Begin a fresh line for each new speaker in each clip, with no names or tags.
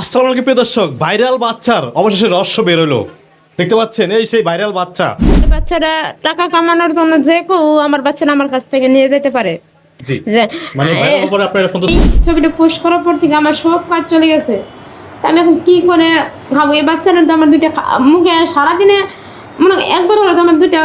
আসসালামু আলাইকুম প্রিয় দর্শক ভাইরাল বাচ্চার অবশেষে রহস্য বেরোলো দেখতে পাচ্ছেন এই সেই ভাইরাল বাচ্চা।
বাচ্চারা টাকা কামানোর জন্য যে কেউ আমার বাচ্চারা আমার কাছ থেকে নিয়ে যেতে পারে।
জি। মানে ভাইরাল আপনারা
ছবিটা পোস্ট করার পর থেকে আমার সব কাজ চলে গেছে। আমি এখন কি করে খাব? এই বাচ্চারা তো আমার দুইটা মুখে সারাদিনে মনে একবার হলে তো আমার দুইটা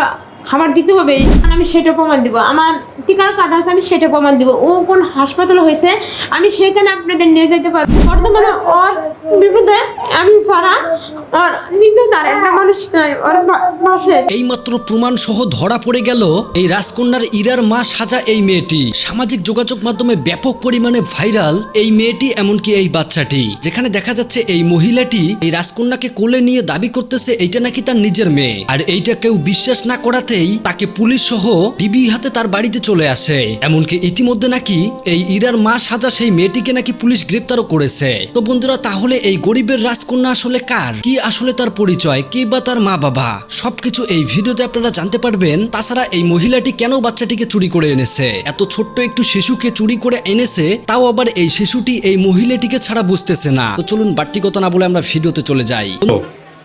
খাবার দিতে হবে আমি সেটা প্রমাণ দিব। আমার টিকার কার্ড আছে, আমি সেটা প্রমাণ দিব। ও কোন হাসপাতালে হয়েছে, আমি সেখানে আপনাদের নিয়ে যেতে পারব। বর্তমানে ওর বিপদে আমি ছাড়া ওর নিজে একটা মানুষ নাই, ওর পা- পাশে।
এইমাত্র প্রমাণ সহ ধরা পড়ে গেল এই রাজকন্যার ইরার মা সাজা এই মেয়েটি। সামাজিক যোগাযোগ মাধ্যমে ব্যাপক পরিমাণে ভাইরাল এই মেয়েটি, এমনকি এই বাচ্চাটি। যেখানে দেখা যাচ্ছে এই মহিলাটি এই রাজকন্যাকে কোলে নিয়ে দাবি করতেছে, এইটা নাকি তার নিজের মেয়ে। আর এইটা কেউ বিশ্বাস না করাতেই তাকে পুলিশ সহ ডিবি হাতে তার বাড়িতে চলে আসে। এমনকি ইতিমধ্যে নাকি এই ইরার মা সাজা সেই মেয়েটিকে নাকি পুলিশ গ্রেপ্তারও করেছে। তো বন্ধুরা, তাহলে এই গরিবের রাজকন্যা আসলে কার? কি আসলে তার পরিচয়? কি বা তার মা বাবা সবকিছু এই ভিডিওতে আপনারা জানতে পারবেন। তাছাড়া এই মহিলাটি কেন বাচ্চাটিকে চুরি করে এনেছে? এত ছোট্ট একটু শিশুকে চুরি করে এনেছে, তাও আবার এই শিশুটি এই মহিলাটিকে ছাড়া বুঝতেছে না। তো চলুন বাড়তি কথা না বলে আমরা ভিডিওতে চলে যাই।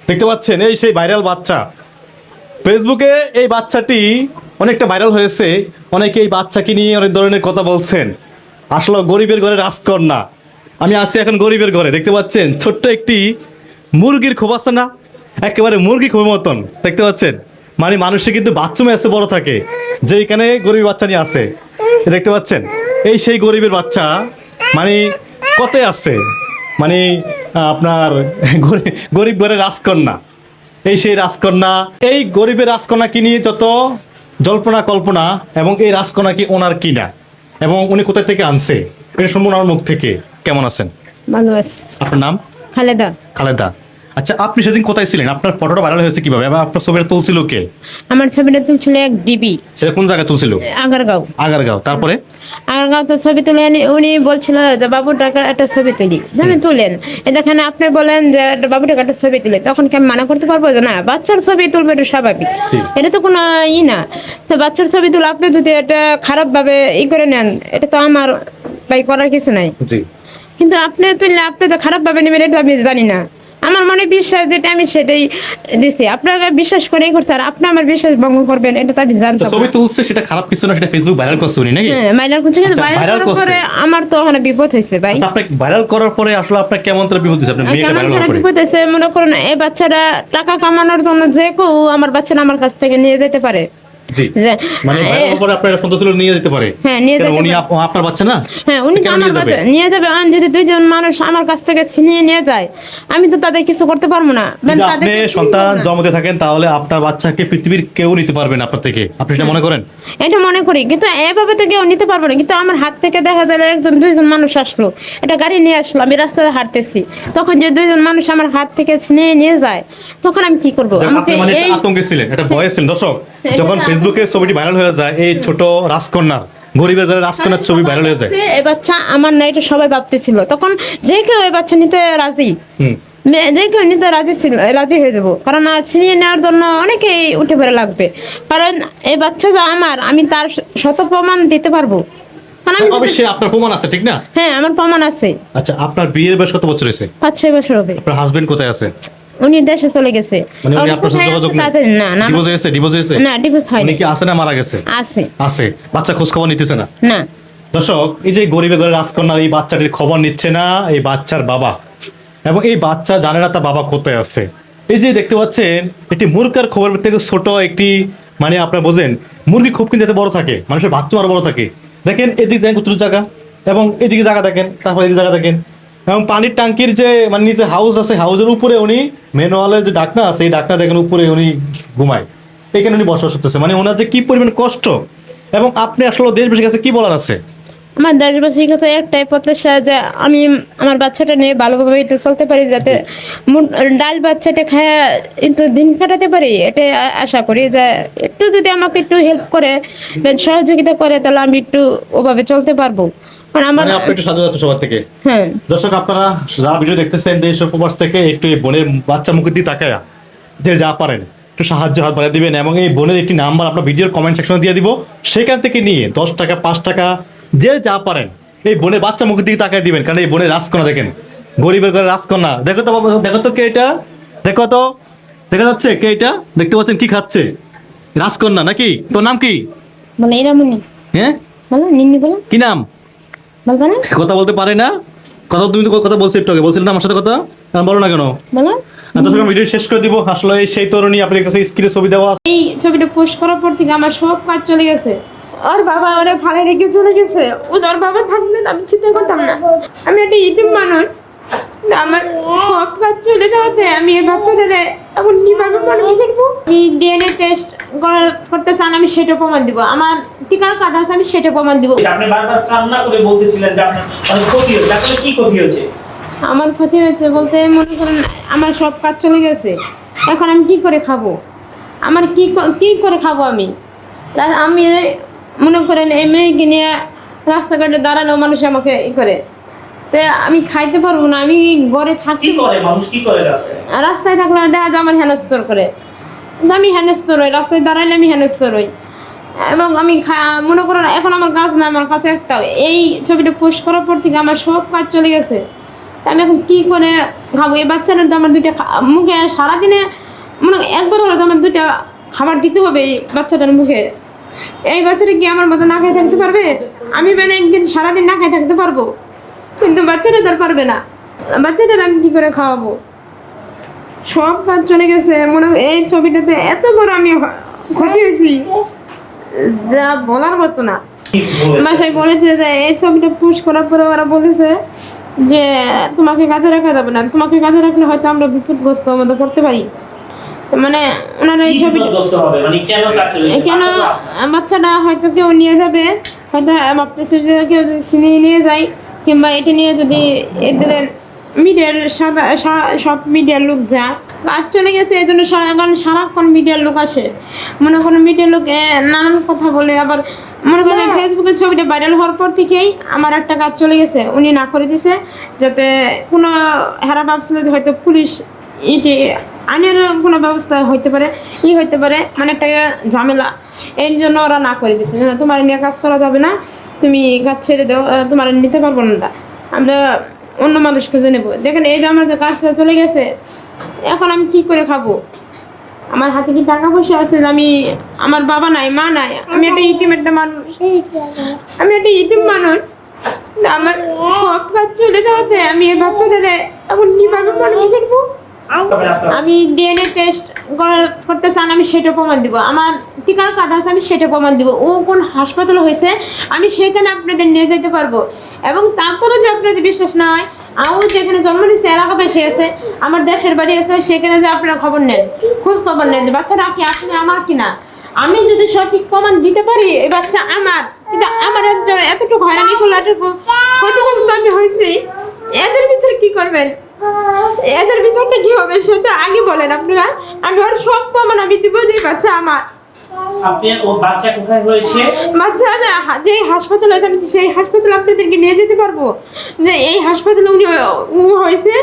দেখতে পাচ্ছেন, এই সেই ভাইরাল বাচ্চা। ফেসবুকে এই বাচ্চাটি অনেকটা ভাইরাল হয়েছে। অনেকে এই বাচ্চাকে নিয়ে অনেক ধরনের কথা বলছেন। আসলে গরিবের ঘরে রাজকন্যা। আমি আছি এখন গরিবের ঘরে, দেখতে পাচ্ছেন? ছোট্ট একটি মুরগির খোপ আছে না একেবারে মুরগি খোপের মতন, দেখতে পাচ্ছেন? মানে মানুষে কিন্তু বাচ্চুমে এসে বড় থাকে যে এখানে গরিব বাচ্চা নিয়ে আসে, দেখতে পাচ্ছেন? এই সেই গরিবের বাচ্চা মানে কতে আছে? মানে আপনার গরি- গরিব ঘরের রাজকন্যা। এই সেই রাজকন্যা এই গরিবের রাজকন্যাকে নিয়ে যত জল্পনা কল্পনা এবং এই রাজকন্যা কি ওনার কিনা? এবং উনি কোথায় থেকে আনছে? এটা শুনব ওনার মুখ থেকে। কেমন আছেন?
ভালো আছে।
আপনার নাম?
খালেদা।
খালেদা। আচ্ছা আপনি সেদিন কোথায় ছিলেন? আপনার ফটোটা ভাইরাল হয়েছে কীভাবে? এবং আপনার ছবিটা তুলছিল কে?
আমার ছবিটা তুলছিল এক ডিবি
সেটা কোন জায়গায় তুলছিল?
আগারগাঁও।
আগারগাঁও। তারপরে?
আগারগাঁও তো ছবি তুলে আনি উনি বলছিল যে বাবু টাকার একটা ছবি তুলি। আমি তুলেন। এ দেখেন আপনি বলেন যে বাবু টাকার একটা ছবি তুলে। তখন কি আমি মানা করতে পারব? যে না বাচ্চার ছবি তুলবে এটা স্বাভাবিক। এটা তো কোনো ই না। তো বাচ্চার ছবি তুলে আপনি যদি এটা খারাপভাবে ই করে নেন এটা তো আমার তাই করার কিছু নাই। কিন্তু আপনি তুললে আপনি তো খারাপভাবে নেবেন এটা আমি জানি না। আমার মনে বিশ্বাস যেটা আমি সেটাই দিছি। আপনারা বিশ্বাস করেই করছে আর আপনি আমার বিশ্বাস ভঙ্গ করবেন এটা তো আমি
তো
জানতাম
ছবি তুলছে সেটা খারাপ কিছু না সেটা ফেসবুক ভাইরাল করছে উনি নাকি?
হ্যাঁ মাইলার করছে কিন্তু
আচ্ছা,
ভাইরাল
viral
করার পরে আমার তো ওখানে বিপদ হয়েছে ভাই।
আচ্ছা, আপনার ভাইরাল করার পরে আসলে আপনার কেমন তার বিপদ দিচ্ছে আপনার মেয়েকে ভাইরাল করার পরে?
বিপদ হয়েছে মনে করুন এই বাচ্চারা টাকা কামানোর জন্য যে কেউ আমার বাচ্চারা আমার কাছ থেকে নিয়ে যেতে পারে।
জি। মানে ভাইরাল আপনার সন্তুষ্ট নিয়ে যেতে পারে।
হ্যাঁ, নিয়ে যেতে
উনি আপনার বাচ্চা না?
হ্যাঁ উনি আমার বাচ্চা নিয়ে যাবে। আর যদি দুইজন মানুষ আমার কাছ থেকে ছিনিয়ে নিয়ে যায় আমি তো তাদের কিছু করতে পারব না।
আপনি সন্তান। জন্মতে থাকেন তাহলে আপনার বাচ্চাকে পৃথিবীর কেউ নিতে পারবে না আপনার থেকে। আপনি সেটা মনে করেন?
এটা মনে করি কিন্তু এভাবে তো কেউ নিতে পারব না। কিন্তু আমার হাত থেকে দেখা যায় একজন দুইজন মানুষ আসলো। এটা গাড়ি নিয়ে আসলো আমি রাস্তায় হাঁটতেছি। তখন যে দুইজন মানুষ আমার হাত থেকে ছিনিয়ে নিয়ে যায় তখন আমি কি করব? আমাকে
মানে
এই
আতঙ্কে ছিলেন একটা ভয়ে ছিলেন। দর্শক
এটা
যখন ফেসবুকে ছবিটি ভাইরাল হয়ে যায় এই ছোট রাজকন্যার গরিবের ঘরে রাজকন্যার ছবি ভাইরাল হয়ে যায়।
এই বাচ্চা আমার না এটা সবাই ভাবতেছিল। তখন যে কেউ এই বাচ্চা নিতে রাজি যে কেউ নিতে রাজি ছিল রাজি হয়ে যাব। কারণ ছিনিয়ে নেওয়ার জন্য অনেকেই উঠে পড়ে লাগবে। কারণ এই বাচ্চা যে আমার আমি তার শত প্রমাণ দিতে পারব।
অবশ্যই আপনার প্রমাণ আছে ঠিক না?
হ্যাঁ আমার প্রমাণ আছে।
আচ্ছা আপনার বিয়ের বয়স কত বছর হয়েছে?
পাঁচ ছয় বছর হবে।
আপনার হাজবেন্ড কোথায় আছে?
উনি দেশে চলে গেছে।
মানে উনি আপনার সাথে যোগাযোগ নেই?
না না
ডিভোর্স হয়েছে ডিভোর্স হয়েছে
না ডিভোর্স
উনি
হয়নি
কি আছে না মারা গেছে?
আছে।
আছে। বাচ্চা খোঁজ খবর নিতেছে না?
না।
দর্শক এই যে গরিবের ঘরে রাজকন্যার এই বাচ্চাটির খবর নিচ্ছে না এই বাচ্চার বাবা। এবং এই বাচ্চা জানে না তার বাবা কোথায় আছে। এই যে দেখতে পাচ্ছেন একটি মুরগার খবর থেকে ছোট একটি মানে আপনারা বোঝেন মুরগি খুব কিন্তু বড় থাকে মানুষের বাচ্চা আরও বড় থাকে। দেখেন এদিকে দেখেন কতটুকু জায়গা। এবং এদিকে জায়গা দেখেন তারপর এদিকে জায়গা দেখেন। এবং পানির ট্যাঙ্কির যে মানে নিচে হাউস আছে হাউসের উপরে উনি ম্যানুয়ালের যে ডাকনা আছে এই ডাকনা দেখেন উপরে উনি ঘুমায়। এখানে উনি বসবাস করতেছে। মানে ওনার যে কি পরিমাণ কষ্ট এবং আপনি আসলে দেশবাসীর কাছে কি বলার আছে?
আমার দেশবাসীর কাছে একটাই প্রত্যাশা যে আমি আমার বাচ্চাটা নিয়ে ভালোভাবে একটু চলতে পারি যাতে ডাল বাচ্চাটা খায় একটু দিন কাটাতে পারি এটাই আ- আশা করি যে একটু যদি আমাকে একটু হেল্প করে সহযোগিতা করে তাহলে আমি একটু ওভাবে চলতে পারব। আমার
মানে আপনি একটু সাজা যাচ্ছে সবার থেকে।
হ্যাঁ।
দর্শক আপনারা যারা ভিডিও দেখতেছেন দেশ থেকে একটু এই বোনের বাচ্চা মুখের দিয়ে তাকায়া যে যা পারেন একটু সাহায্য হাত বাড়িয়ে দিবেন এবং এই বোনের একটি নাম্বার আপনার ভিডিওর কমেন্ট সেকশনে দিয়ে দিব। সেখান থেকে নিয়ে দশ টাকা পাঁচ টাকা যে যা পারেন এই বোনের বাচ্চা মুখের দিকে তাকায় দিবেন। কারণ এই বোনের রাজকন্যা দেখেন গরিবের ঘরে রাজকন্যা। দেখো তো দেখো তো কে এটা? দেখো তো দেখা যাচ্ছে কে এটা? দেখতে পাচ্ছেন কি খাচ্ছে? রাজকন্যা নাকি? তোর নাম কি?
এরামনি
হ্যাঁ?
বলো নিন্নি বলো।
কি নাম?
বলবা না?
কথা বলতে পারে না। কথা তুমি তো কথা বলছো একটু আগে। বলছিলে না আমার সাথে কথা? বলো না কেন?
বলো।
দর্শক ভিডিও শেষ করে দিব। আসলে সেই তরুণী আপনি কাছে স্ক্রিনে ছবি দেওয়া।
এই ছবিটা পোস্ট করার পর থেকে আমার সব কাজ চলে গেছে। ওর বাবা ওরা ভালো রেখে চলে গেছে। ও ওর বাবা থাকলে আমি চিন্তা করতাম না। আমি একটা ইতিম মানুষ। আমার সব কাজ চলে যাওয়াতে আমি এই বাচ্চাদের এখন কীভাবে মানুষ করব আমি ডিএনএ টেস্ট করতে চান আমি সেটা প্রমাণ দিব। আমার টিকার কার্ড আছে আমি সেটা প্রমাণ দিব।
আপনি বারবার কান্না করে বলতেছিলেন যে আপনার অনেক ক্ষতি হয়েছে। আসলে কি ক্ষতি হয়েছে?
আমার ক্ষতি হয়েছে বলতে মনে করেন আমার সব কাজ চলে গেছে। এখন আমি কি করে খাব? আমার কি ক- করে খাব আমি? আমি মনে করেন এই মেয়েকে নিয়ে রাস্তাঘাটে দাঁড়ানো মানুষ আমাকে ই করে। আমি খাইতে পারব না আমি ঘরে থাকি
করে? মানুষ কি করে রাস্তায়?
থাকলে দেখা যায় আমার হেনস্তর করে। আমি হেনস্তর হই রাস্তায় দাঁড়াইলে আমি হেনস্তর হই। এবং আমি মনে করো না, এখন আমার কাজ না আমার কাছে একটা এই ছবিটা পোস্ট করার পর থেকে আমার সব কাজ চলে গেছে। তা আমি এখন কি করে খাব? এই বাচ্চাটা তো আমার দুইটা মুখে সারাদিনে মনে একবার হলে তো আমার দুইটা খাবার দিতে হবে এই বাচ্চাটার মুখে। এই বাচ্চাটা কি আমার মতো না খেয়ে থাকতে পারবে? আমি মানে একদিন সারাদিন না খেয়ে থাকতে পারব? কিন্তু বাচ্চাটা তার পারবে না। বাচ্চাটার আমি কি করে খাওয়াবো? সব কাজ চলে গেছে মনে এই ছবিটাতে এত বড় আমি ক্ষতি হয়েছি। যা বলার মতো না? বাসায় বলেছে যে এই ছবিটা পুশ করার পরে ওরা বলেছে যে তোমাকে কাজে রাখা যাবে না। তোমাকে কাজে রাখলে হয়তো আমরা বিপদগ্রস্ত মধ্যে পড়তে পারি। মানে ওনারা এই ছবিটা
হবে মানে কেন
বাচ্চাটা হয়তো কেউ নিয়ে যাবে হয়তো ভাবতেছে যে কেউ ছিনিয়ে নিয়ে যায়। কিংবা এটা নিয়ে যদি এদের মিডিয়ার সব মিডিয়ার লোক যা কাজ চলে গেছে এই জন্য কারণ সারাক্ষণ মিডিয়ার লোক আসে। মনে করেন মিডিয়ার লোক নানান কথা বলে আবার মনে করেন ফেসবুকে ছবিটা ভাইরাল হওয়ার পর থেকেই আমার একটা কাজ চলে গেছে উনি না করে দিছে যাতে কোনো হেরা ভাবছিল হয়তো পুলিশ ইটি আইনের কোনো ব্যবস্থা হইতে পারে ই হইতে পারে মানে একটা ঝামেলা। এই জন্য ওরা না করে দিচ্ছে না তোমার নিয়ে কাজ করা যাবে না। তুমি কাজ ছেড়ে দাও তোমার নিতে পারব না। আমরা অন্য মানুষ খুঁজে নেব। দেখেন, এই যে আমার কাজটা চলে গেছে, এখন আমি কি করে খাব? আমার হাতে কি টাকা পয়সা আছে যে আমি, আমার বাবা নাই, মা নাই, আমি একটা ইতিম একটা মানুষ। আমি একটা ইতিম মানুষ। আমার সব কাজ চলে যাওয়াতে আমি এই বাচ্চাদের এখন কীভাবে মানুষ করব আমি ডিএনএ টেস্ট করতে চান আমি সেটা প্রমাণ দিব। আমার টিকার কার্ড আছে আমি সেটা প্রমাণ দিব। ও কোন হাসপাতালে হয়েছে আমি সেখানে আপনাদের নিয়ে যেতে পারব। এবং তারপরে যে আপনাদের বিশ্বাস না হয় আমিও যেখানে জন্ম নিচ্ছে এলাকাবাসী আছে আমার দেশের বাড়ি আছে সেখানে যে আপনারা খবর নেন খোঁজ খবর নেন বাচ্চাটা কি আসলে আমার কিনা আমি যদি সঠিক প্রমাণ দিতে পারি এই বাচ্চা আমার কিন্তু আমার এতটুকু হয়রানি করল এতটুকু ক্ষতিগ্রস্ত আমি হয়েছি এদের ভিতরে কি করবেন? এদের বিচারটা কি হবে সেটা আগে বলেন আপনারা। আমি ওর সব প্রমাণ আমি দিব যে বাচ্চা আমার।
আপনার ও বাচ্চা কোথায় হয়েছে?
বাচ্চা যে হাসপাতালে আছে আমি সেই হাসপাতালে আপনাদেরকে নিয়ে যেতে পারব। যে এই হাসপাতালে উনি ও হয়েছে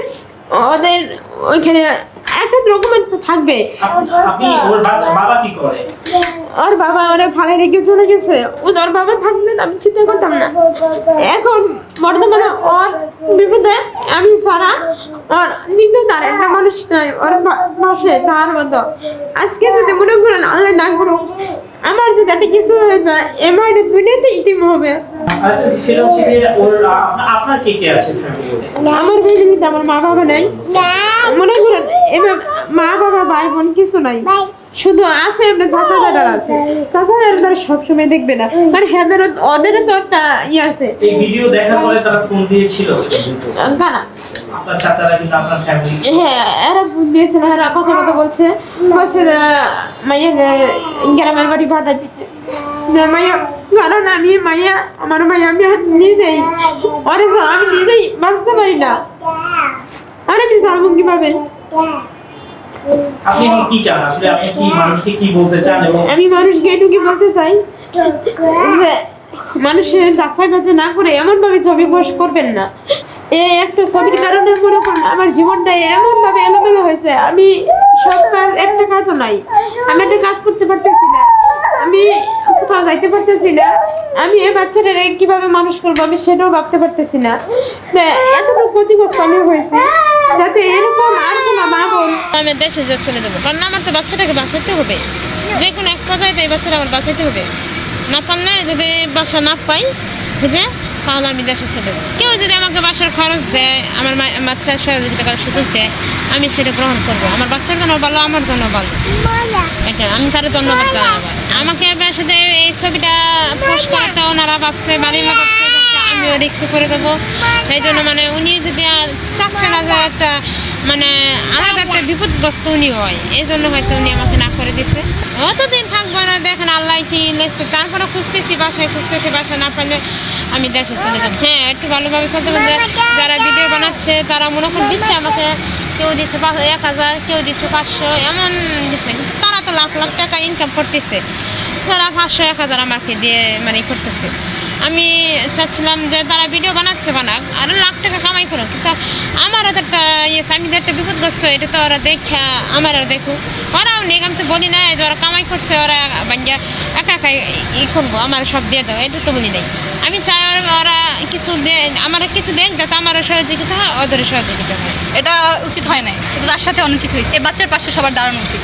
ওদের ওইখানে একটা ডকুমেন্ট থাকবে।
আপনি আপনি ওর বাবা কি করে?
ওর বাবা ওরা ভালো রেখে চলে গেছে। ও ওর বাবা থাকলে আমি চিন্তা করতাম না। এখন বর্তমানে ওর বিপদে আমি ছাড়া ওর নিতে তার একটা মানুষ নাই। ওর পাশে তার মতো। আজকে যদি মনে করেন আল্লাহ না করুক আমার যদি একটা কিছু হয়ে যায় এবার দুনিয়াতে ইতিম হবে। আমার ফ্যামিলিতে আমার মা বাবা নাই মনে করেন মা বাবা ভাই বোন কিছু নাই। শুধু আছে আপনার চাচা দাদার আছে। চাচা দাদার সবসময় দেখবে না। কারণ হেদের ওদেরও তো একটা ইয়ে আছে।
এই ভিডিও দেখার পরে তারা ফোন দিয়েছিল।
কারা
আপনার চাচারা কিন্তু আপনার ফ্যামিলি
হ্যাঁ এরা ফোন দিয়েছে না এরা কথা কথা বলছে বলছে মাইয়া গ্রামের বাড়ি ভাড়া দিতে। মাইয়া কারণ আমি মাইয়া আমার মাইয়া আমি আর নিজেই। অরে আমি নিজেই বাঁচতে পারি না। আর আমি যাব কীভাবে?
আপনি এখন কি চান? আসলে আপনি কি মানুষকে কি বলতে চান এবং
আমি মানুষকে এটুকু বলতে চাই যে মানুষের যাচাই বাছাই না করে এমন ভাবে ছবি পোস্ট করবেন না। এই একটা ছবির কারণে মনে করুন আমার জীবনটা এমন ভাবে এলোমেলো হয়েছে। আমি সব কাজ একটা কাজও নাই। আমি একটা কাজ করতে পারতেছি না। আমি কোথাও যাইতে পারতেছি না। আমি এই বাচ্চাটার কীভাবে মানুষ করব আমি সেটাও ভাবতে পারতেছি না, এতটুকু ক্ষতিগ্রস্ত আমি হয়েছি। আমি দেশে যে চলে যাব। কারণ আমার তো বাচ্চাটাকে বাঁচাতে হবে। যে কোনো এক পর্যায়ে তো এই বাচ্চাটা আমার বাঁচাতে হবে। না পারলে যদি বাসা না পাই, বুঝে? তাহলে আমি দেশে চলে যাব। কেউ যদি আমাকে বাসার খরচ দেয়, আমার বাচ্চার সহযোগিতা করার সুযোগ দেয়, আমি সেটা গ্রহণ করব। আমার বাচ্চার জন্য ভালো, আমার জন্য ভালো। এটা, আমি তার ধন্যবাদ জানাই আবার আমাকে সাথে এই ছবিটা পোস্ট করতে ওনারা ভাবছে, বাড়ির ভাবছে। আমিও রিক্সে করে দেবো। এই জন্য মানে উনি যদি চাচ্ছে একটা মানে আলাদা একটা বিপদগ্রস্ত উনি হয় এই জন্য হয়তো উনি আমাকে না করে দিছে। অতদিন থাকব না, দেখেন আল্লাহ কি লেগছে তারপরে খুঁজতেছি, বাসায় খুঁজতেছি বাসা না পাইলে আমি দেশে চলে যাব। হ্যাঁ একটু ভালোভাবে চলতে পারবে যারা ভিডিও বানাচ্ছে, তারা মনে করেন দিচ্ছে আমাকে, কেউ দিচ্ছে এক হাজার, কেউ দিচ্ছে পাঁচশো, এমন দিচ্ছে কিন্তু তারা তো লাখ লাখ টাকা ইনকাম করতেছে। তারা পাঁচশো, এক হাজার আমাকে দিয়ে মানে করতেছে। আমি চাচ্ছিলাম যে তারা ভিডিও বানাচ্ছে বানাক, আর লাখ টাকা কামাই করুক। কিন্তু আমারও তো একটা ইয়ে যে একটা বিপদগ্রস্ত, এটা তো ওরা দেখে আমারও দেখুক। ওরাও নেই আমি তো বলি না যে ওরা কামাই করছে, ওরা বাঞ্জা একা একা ই করব, আমার সব দিয়ে দাও, এটা তো বলি নাই। আমি চাই ওরা- কিছু আমার কিছু দেখ, যাতে আমারও সহযোগিতা হয় ওদেরও সহযোগিতা হয়।
এটা উচিত হয় নাই কিন্তু তার সাথে অনুচিত হয়েছে এই বাচ্চার পাশে সবার দাঁড়ানো উচিত।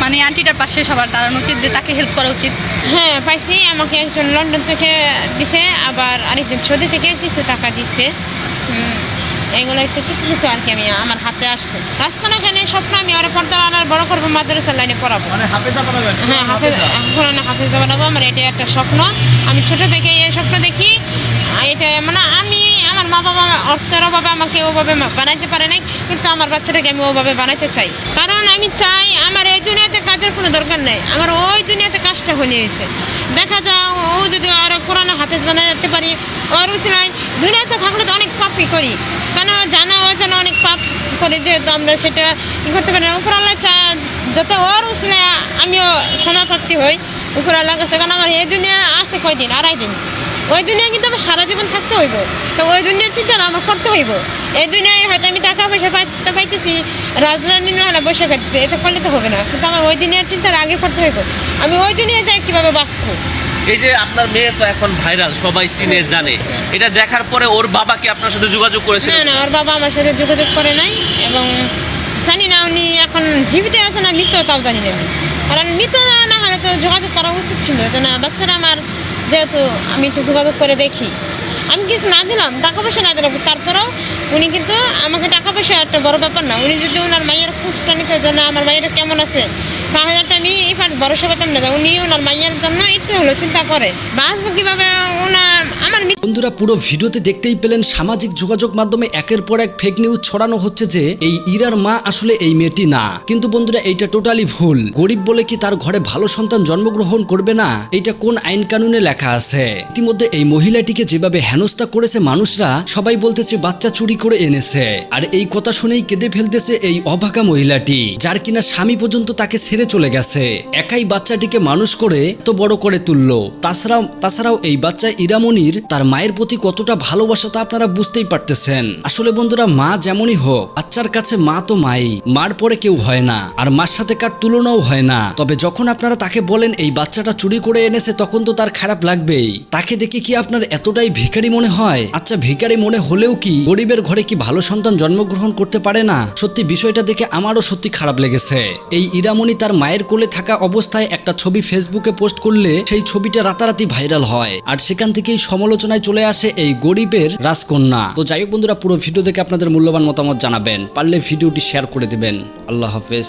মানে আন্টিটার পাশে সবার দাঁড়ানো উচিত যে তাকে হেল্প করা উচিত।
হ্যাঁ পাইছি আমাকে একজন লন্ডন থেকে দিছে আবার আরেকজন সৌদি থেকে কিছু টাকা দিচ্ছে হুম, এগুলো একটু কিছু কিছু আর কি আমি আমার হাতে আসছে। রাজখানা এখানে স্বপ্ন আমি ওরা পর্দা আনার বড় করব মাদ্রাসার লাইনে পড়াবো।
মানে
হ্যাঁ হাফেজ কোরআন হাফেজ বানাবো আমার এটা একটা স্বপ্ন। আমি ছোট থেকে এই স্বপ্ন দেখি এটা মানে আমি আমার মা বাবা অর্থের অভাবে আমাকে ওভাবে বানাইতে পারে নাই কিন্তু আমার বাচ্চাটাকে আমি ওভাবে বানাইতে চাই। কারণ আমি চাই আমার এই দুনিয়াতে কাজের কোনো দরকার নেই আমার ওই দুনিয়াতে কাজটা হয়ে গেছে দেখা যায় ও যদি আর কোরআন হাফেজ বানাতে পারি ওর উচিলায় দুনিয়াতে থাকলে তো অনেক পাপই করি। কেন জানা অজানা অনেক পাপ করে যেহেতু আমরা সেটা ই করতে পারি না। উপর আল্লাহ চা যত ওর উসলে আমিও ক্ষমা প্রাপ্তি হই, উপর আল্লাহ কাছে। কারণ আমার এই দুনিয়া আছে কয়দিন? আড়াই দিন। ওই দুনিয়া কিন্তু আমার সারা জীবন থাকতে হইব। তো ওই দুনিয়ার চিন্তা আমার করতে হইব। এই দুনিয়ায় হয়তো আমি টাকা পয়সা পাইতে পাইতেছি, রাজধানী না হলে বসে খাইতেছি এটা করলে তো হবে না। কিন্তু আমার ওই দুনিয়ার চিন্তা আগে করতে হইব। আমি ওই দুনিয়ায় যাই কীভাবে বাঁচবো?
এই যে আপনার মেয়ে তো এখন ভাইরাল, সবাই চিনে, জানে। এটা দেখার পরে ওর বাবা কি আপনার সাথে যোগাযোগ করেছে
না না, ওর বাবা আমার সাথে যোগাযোগ করে নাই এবং জানি না উনি এখন জীবিত আছে না মৃত তাও জানি না। কারণ মৃত না হলে তো যোগাযোগ করা উচিত ছিল। না, বাচ্চারা আমার যেহেতু আমি একটু যোগাযোগ করে দেখি। আমি কিছু না দিলাম, টাকা পয়সা না দিলাম। তারপরেও উনি কিন্তু আমাকে টাকা পয়সা একটা বড় ব্যাপার না। উনি যদি ওনার মাইয়ের খোঁজটা নিতে যে না, আমার মাইয়েরা কেমন আছে? তাহলে আমি এবার ভরসা পেতাম না উনি ওনার মাইয়ের জন্য একটু হলো চিন্তা করে। বাঁচবো কীভাবে ওনার আমার
বন্ধুরা, পুরো ভিডিওতে দেখতেই পেলেন সামাজিক যোগাযোগ মাধ্যমে একের পর এক ফেক নিউজ ছড়ানো হচ্ছে যে এই ইরার মা আসলে এই মেয়েটি না। কিন্তু বন্ধুরা, এইটা টোটালি ভুল। গরিব বলে কি তার ঘরে ভালো সন্তান জন্মগ্রহণ করবে না? এটা কোন আইন কানুনে লেখা আছে? ইতিমধ্যে এই মহিলাটিকে যেভাবে হেনস্থা করেছে মানুষরা, সবাই বলতেছে বাচ্চা চুরি করে এনেছে। আর এই কথা শুনেই কেঁদে ফেলতেছে এই অভাগা মহিলাটি, যার কিনা স্বামী পর্যন্ত তাকে ছেড়ে চলে গেছে। একাই বাচ্চাটিকে মানুষ করে তো বড় করে তুললো। তাছাড়াও তাছাড়াও এই বাচ্চা ইরামনির তার মায়ের প্রতি কতটা ভালোবাসা তা আপনারা বুঝতেই পারতেছেন। আসলে বন্ধুরা, মা যেমনই হোক, বাচ্চার কাছে মা তো মাই। মার পরে কেউ হয় না, আর মার সাথে কার তুলনাও হয় না। তবে যখন আপনারা তাকে বলেন, এই বাচ্চাটা চুরি করে এনেছে, তখন তো তার খারাপ লাগবেই। তাকে দেখে কি আপনার এতটাই ভিখারি মনে হয়? আচ্ছা ভিখারি মনে হলেও কি গরিবের ঘরে কি ভালো সন্তান জন্মগ্রহণ করতে পারে না? সত্যি বিষয়টা দেখে আমারও সত্যি খারাপ লেগেছে। এই ইরামণি তার মায়ের কোলে থাকা অবস্থায় একটা ছবি ফেসবুকে পোস্ট করলে সেই ছবিটা রাতারাতি ভাইরাল হয়। আর সেখান থেকেই সমালোচনায় চলে আসে এই গরিবের রাজকন্যা। তো যাই হোক বন্ধুরা, পুরো ভিডিও দেখে আপনাদের মূল্যবান মতামত জানাবেন। পারলে ভিডিওটি শেয়ার করে দেবেন। আল্লাহ হাফেজ।